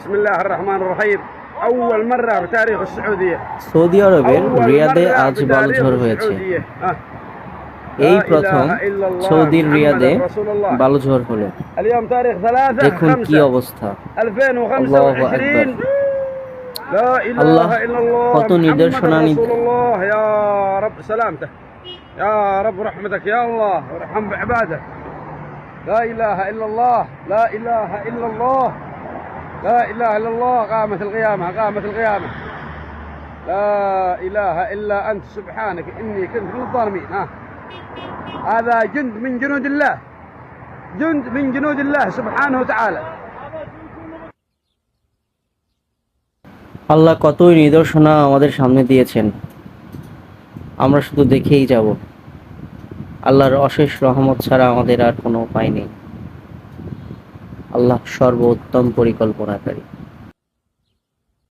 بسم الله الرحمن الرحيم أول مرة بتاريخ السعودية Saudi আরবের أول রিয়াদে مرة আজ বালু بتاريخ ঝড় হয়েছে السعودية. آه. এই لا প্রথম إله إلا الله সৌদির محمد রিয়াদে رسول الله. বালু ঝড় হলো اليوم تاريخ ثلاثة দেখুন কি خمسة অবস্থা 2025 لا আল্লাহ إله إلا الله কত محمد নিদর্শনানি رسول الله يا رب سلامته يا رب رحمتك يا الله وارحم بعبادك لا إله إلا الله لا إله إلا الله لا إله إلا الله قامت القيامة قامت القيامة لا إله إلا أنت سبحانك إني كنت من الظالمين ها هذا جند من جنود الله جند من جنود الله سبحانه وتعالى আল্লাহ কতই নিদর্শনা আমাদের সামনে দিয়েছেন আমরা শুধু দেখেই যাব আল্লাহর অশেষ রহমত ছাড়া আমাদের আর কোনো উপায় নেই আল্লাহ সর্বোত্তম পরিকল্পনাকারী।